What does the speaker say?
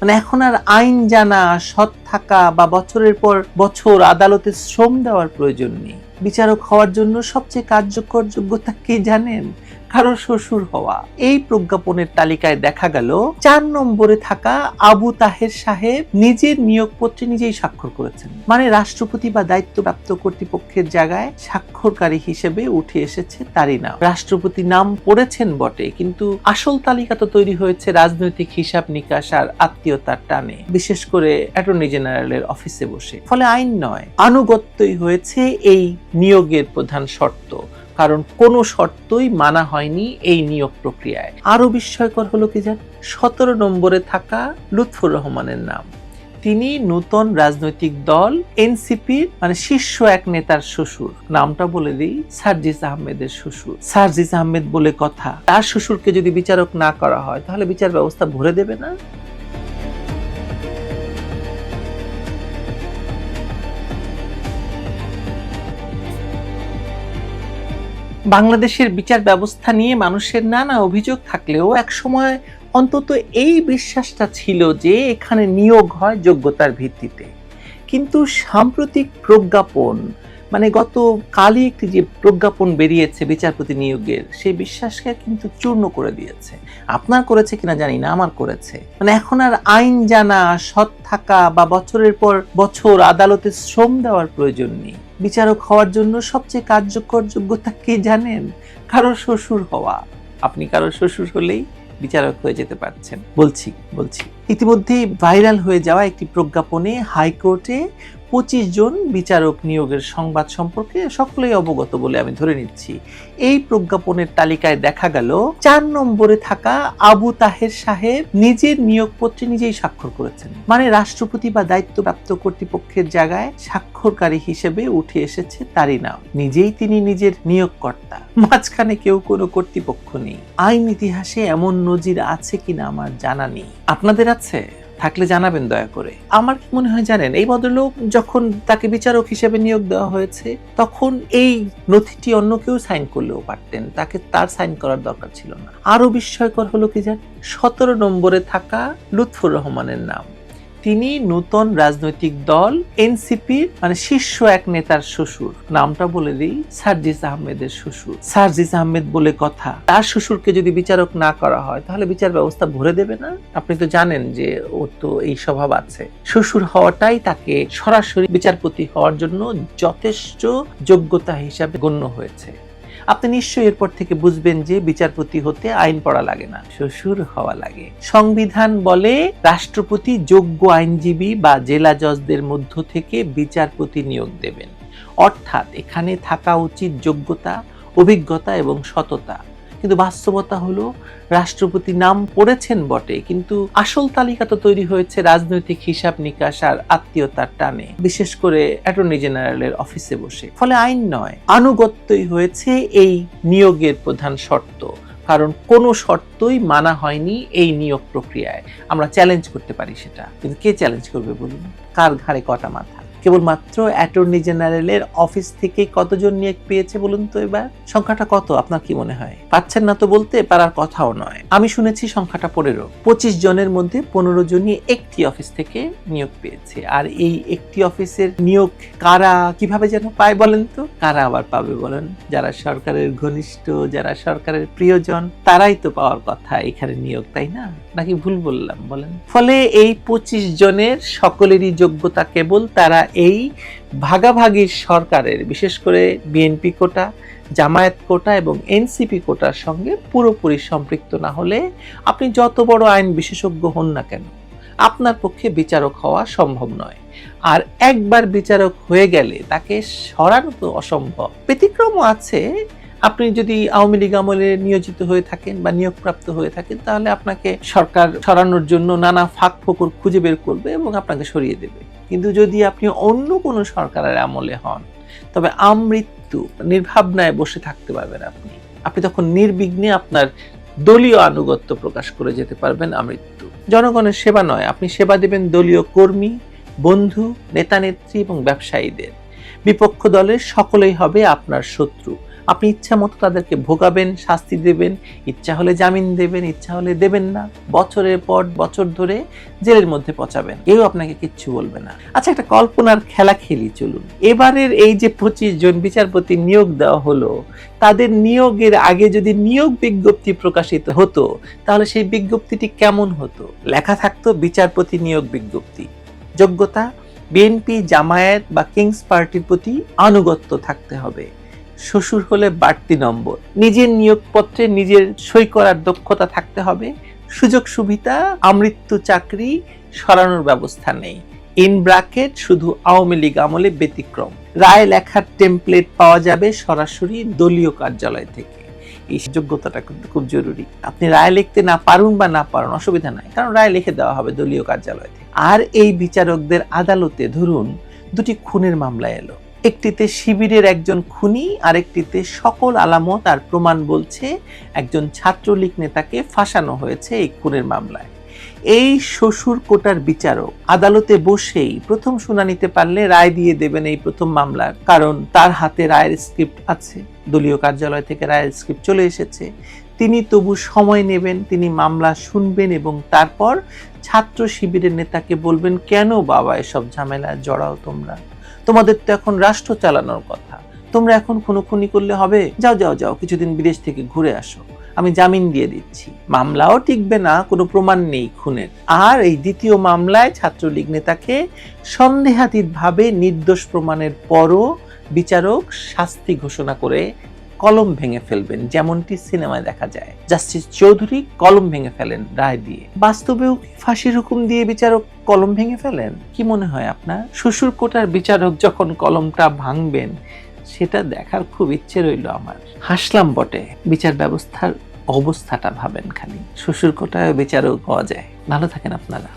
মানে এখন আর আইন জানা সৎ থাকা বা বছরের পর বছর আদালতে শ্রম দেওয়ার প্রয়োজন নেই। বিচারক হওয়ার জন্য সবচেয়ে কার্যকর যোগ্যতা কি জানেন? কারও শ্বশুর হওয়া। এই প্রজ্ঞাপনের তালিকায় দেখা গেল, চার নম্বরে থাকা আবু তাহের সাহেব নিজের নিয়োগপত্রে নিজেই স্বাক্ষর করেছেন। মানে রাষ্ট্রপতি বা দায়িত্বপ্রাপ্ত কর্তৃপক্ষের জায়গায় স্বাক্ষরকারী হিসেবে উঠে এসেছে তারই নাম। রাষ্ট্রপতি নাম পড়েছেন বটে, কিন্তু আসল তালিকা তো তৈরি হয়েছে রাজনৈতিক হিসাব নিকাশ আর আত্মীয়তার টানে। বিশেষ করে অ্যাটর্নি জেনারেলের অফিসে বসে। ফলে আইন নয়, আনুগত্যই হয়েছে এই নিয়োগের প্রধান শর্ত। কারণ কোনো শর্তই মানা হয়নি এই নিয়োগ প্রক্রিয়ায়। আরও বিস্ময়কর হলো কি জান? সতেরো নম্বরে থাকা লুৎফুর রহমানের নাম। তিনি নতুন রাজনৈতিক দল, এনসিপির মানে শীর্ষ এক নেতার শ্বশুর। নামটা বলে দিই, সার্জিস আহমেদের শ্বশুর। সার্জিস আহমেদ বলে কথা, তার শ্বশুরকে যদি বিচারক না করা হয়, তাহলে বিচার ব্যবস্থা ভরে দেবে না? বাংলাদেশের বিচার ব্যবস্থা নিয়ে মানুষের নানা অভিযোগ থাকলেও একসময় অন্তত এই বিশ্বাসটা ছিল যে এখানে নিয়োগ হয় যোগ্যতার ভিত্তিতে। কিন্তু সাম্প্রতিক প্রজ্ঞাপন মানে গত কালই একটি যে প্রজ্ঞাপন বেরিয়েছে বিচারপতি নিয়োগের, সেই বিশ্বাসকে কিন্তু চূর্ণ করে দিয়েছে। আপনার করেছে কিনা জানি না, আমার করেছে। মানে এখন আর আইন জানা, সৎ থাকা বা বছরের পর বছর আদালতে শ্রম দেওয়ার প্রয়োজন নেই। বিচারক হওয়ার জন্য সবচেয়ে কার্যকর যোগ্যতা কি জানেন? কারও শ্বশুর হওয়া। আপনি কারও শ্বশুর হলেই বিচারক হয়ে যেতে পারছেন। বলছি বলছি। ইতিমধ্যেই ভাইরাল হয়ে যাওয়া একটি প্রজ্ঞাপনে হাইকোর্টে পঁচিশ জন বিচারক নিয়োগের সংবাদ সম্পর্কে সকলেই অবগত বলে আমি ধরে নিচ্ছি। এই প্রজ্ঞাপনের তালিকায় দেখা গেল, চার নম্বরে থাকা আবু তাহের সাহেব নিজের নিয়োগপত্রে নিজেই স্বাক্ষর করেছেন। মানে রাষ্ট্রপতি বা দায়িত্বপ্রাপ্ত কর্তৃপক্ষের জায়গায় স্বাক্ষরকারী হিসেবে উঠে এসেছে তারই নাম। নিজেই তিনি নিজের নিয়োগকর্তা। মাঝখানে কেউ কোনো কর্তৃপক্ষ নেই। আইন ইতিহাসে এমন নজির আছে কিনা আমার জানা নেই। আপনাদের আছে, থাকলে জানাবেন দয়া করে। আমার মনে হয় জানেন, এই ভদ্রলোক যখন তাকে বিচারক হিসেবে নিয়োগ দেওয়া হয়েছে, তখন এই নথিটি অন্য কেউ সাইন করলেও পারতেন, তাকে তার সাইন করার দরকার ছিল না। আরও বিস্ময়কর হলো কি জানেন, সতেরো নম্বরে থাকা লুৎফুর রহমানের নাম। তিনি নতুন রাজনৈতিক দল এনসিপির মানে শীর্ষ এক নেতার শ্বশুর। নামটা বলে দিই, সার্জিস আহমেদের শ্বশুর। সার্জিস আহমেদ বলে কথা, তার শ্বশুরকে যদি বিচারক না করা হয়, তাহলে বিচার ব্যবস্থা ভরে দেবে না? আপনি তো জানেন যে ওর তো এই স্বভাব আছে। শ্বশুর হওয়াটাই তাকে সরাসরি বিচারপতি হওয়ার জন্য যথেষ্ট যোগ্যতা হিসাবে গণ্য হয়েছে। আপনি নিশ্চয়ই এরপর থেকে বুঝবেন যে বিচারপতি হতে আইন পড়া লাগে না, শ্বশুর হওয়া লাগে। সংবিধান বলে রাষ্ট্রপতি যোগ্য আইনজীবী বা জেলা জজদের মধ্য থেকে বিচারপতি নিয়োগ দেবেন। অর্থাৎ এখানে থাকা উচিত যোগ্যতা, অভিজ্ঞতা এবং সততা। কিন্তু বাস্তবতা হলো রাষ্ট্রপতি নাম পড়েছেন বটে, কিন্তু আসল তালিকা তো তৈরি হয়েছে রাজনৈতিক হিসাব নিকাশ আর আত্মীয়তার টানে, বিশেষ করে অ্যাটর্নি জেনারেলের অফিসে বসে। ফলে আইন নয়, আনুগত্যই হয়েছে এই নিয়োগের প্রধান শর্ত, কারণ কোনো শর্তই মানা হয়নি এই নিয়োগ প্রক্রিয়ায়। আমরা চ্যালেঞ্জ করতে পারি সেটা, কিন্তু কে চ্যালেঞ্জ করবে বলুন? কার ঘাড়ে কটা মাথা? কেবলমাত্র অ্যাটর্নি জেনারেলের অফিস থেকে কতজন নিয়োগ পেয়েছে বলুন তো এবার? সংখ্যাটা কত, আপনার কি মনে হয়? পাচ্ছেন না তো বলতে পারার কথাও নয়। আমি শুনেছি সংখ্যাটা পনেরো। পঁচিশ জনের মধ্যে পনেরো জনই একটি অফিস থেকে নিয়োগ পেয়েছে। আর এই একটি অফিসের নিয়োগ কারা কীভাবে যেন পায় বলেন তো? কারা আবার পাবে বলেন? যারা সরকারের ঘনিষ্ঠ, যারা সরকারের প্রিয়জন, তারাই তো পাওয়ার কথা এখানে নিয়োগ, তাই না? নাকি ভুল বললাম বলেন? ফলে এই পঁচিশ জনের সকলেরই যোগ্যতা কেবল তারা এই ভাগাভাগির সরকারের, বিশেষ করে বিএনপি কোটা, জামায়াত কোটা এবং এনসিপি কোটার সঙ্গে পুরোপুরি সম্পৃক্ত না হলে আপনি যত বড় আইন বিশেষজ্ঞ হন না কেন, আপনার পক্ষে বিচারক হওয়া সম্ভব নয়। আর একবার বিচারক হয়ে গেলে তাকে সরানো তো অসম্ভব। ব্যতিক্রমও আছে আপনি যদি আওয়ামী লীগ আমলে নিয়োজিত হয়ে থাকেন বা নিয়োগপ্রাপ্ত হয়ে থাকেন, তাহলে আপনাকে সরকার সরানোর জন্য নানা ফাঁক ফোকর খুঁজে বের করবে এবং আপনাকে সরিয়ে দেবে। কিন্তু যদি আপনি অন্য কোনো সরকারের আমলে হন, তবে আমৃত্যু নির্ভাবনায় বসে থাকতে পারবেন আপনি। আপনি তখন নির্বিঘ্নে আপনার দলীয় আনুগত্য প্রকাশ করে যেতে পারবেন আমৃত্যু। জনগণের সেবা নয়, আপনি সেবা দেবেন দলীয় কর্মী, বন্ধু নেতা নেত্রী এবং ব্যবসায়ীদের। বিপক্ষ দলের সকলেই হবে আপনার শত্রু। আপনি ইচ্ছা মতো তাদেরকে ভোগাবেন, শাস্তি দেবেন, ইচ্ছা হলে জামিন দেবেন, ইচ্ছা হলে দেবেন না। বছরের পর বছর ধরে জেলের মধ্যে পচাবেন। কেউ আপনাকে কিচ্ছু বলবে না। আচ্ছা একটা কল্পনার খেলা খেলি, চলুন। এবারের এই যে পঁচিশ জন বিচারপতি নিয়োগ দেওয়া হলো, তাদের নিয়োগের আগে যদি নিয়োগ বিজ্ঞপ্তি প্রকাশিত হতো, তাহলে সেই বিজ্ঞপ্তিটি কেমন হতো? লেখা থাকতো, বিচারপতি নিয়োগ বিজ্ঞপ্তি। যোগ্যতা, বিএনপি, জামায়াত বা কিংস পার্টির প্রতি আনুগত্য থাকতে হবে। শ্বশুর হলে বাড়তি নম্বর। নিজের নিয়োগপত্রে নিজের সই করার দক্ষতা থাকতে হবে। সুযোগ সুবিধা, আমৃত্যু চাকরি, সরানোর ব্যবস্থা নেই। ইন ব্রাকেট শুধু আওয়ামী লীগ আমলে ব্যতিক্রম। রায় লেখার টেমপ্লেট পাওয়া যাবে সরাসরি দলীয় কার্যালয় থেকে। এই যোগ্যতাটা কিন্তু খুব জরুরি। আপনি রায় লিখতে না পারুন বা না পারুন, অসুবিধা নাই। কারণ রায় লিখে দেওয়া হবে দলীয় কার্যালয় থেকে। আর এই বিচারকদের আদালতে ধরুন, দুটি খুনের মামলা এলো। একটিতে শিবিরের একজন খুনি, আরেকটিতে সকল আলামত আর প্রমাণ বলছে একজন ছাত্রলীগ নেতাকে ফাঁসানো হয়েছে এই খুনের মামলায়। এই শ্বশুর কোটার বিচারক আদালতে বসেই প্রথম শুনানিতে পারলে রায় দিয়ে দেবেন এই প্রথম মামলার কারণ তার হাতে রায়ের স্ক্রিপ্ট আছে। দলীয় কার্যালয় থেকে রায়ের স্ক্রিপ্ট চলে এসেছে। তিনি তবু সময় নেবেন, তিনি মামলা শুনবেন এবং তারপর ছাত্র শিবিরের নেতাকে বলবেন, কেন বাবা এসব ঝামেলা জড়াও তোমরা? তোমাদের তো এখন রাষ্ট্র চালানোর কথা। তোমরা এখন খুনোখুনি করলে হবে? যাও যাও যাও, কিছুদিন বিদেশ থেকে ঘুরে আসো। আমি জামিন দিয়ে দিচ্ছি। মামলাও টিকবে না, কোনো প্রমাণ নেই খুনের। আর এই দ্বিতীয় মামলায় ছাত্রলীগ নেতাকে সন্দেহাতীতভাবে নির্দোষ প্রমাণের পরও বিচারক শাস্তি ঘোষণা করে কলম ভেঙে ফেলবেন, যেমনটি সিনেমায় দেখা যায়। জাস্টিস চৌধুরী কলম ভেঙে ফেলেন রায় দিয়ে। বাস্তবেও ফাঁসির হুকুম দিয়ে বিচারক কলম ভেঙে ফেলেন? কি মনে হয় আপনার? শ্বশুর কোটার বিচারক যখন কলমটা ভাঙবেন, সেটা দেখার খুব ইচ্ছে রইল আমার। হাসলাম বটে, বিচার ব্যবস্থার অবস্থাটা ভাবেন খালি। শ্বশুর কোটায় বিচারক পাওয়া যায়। ভালো থাকেন আপনারা।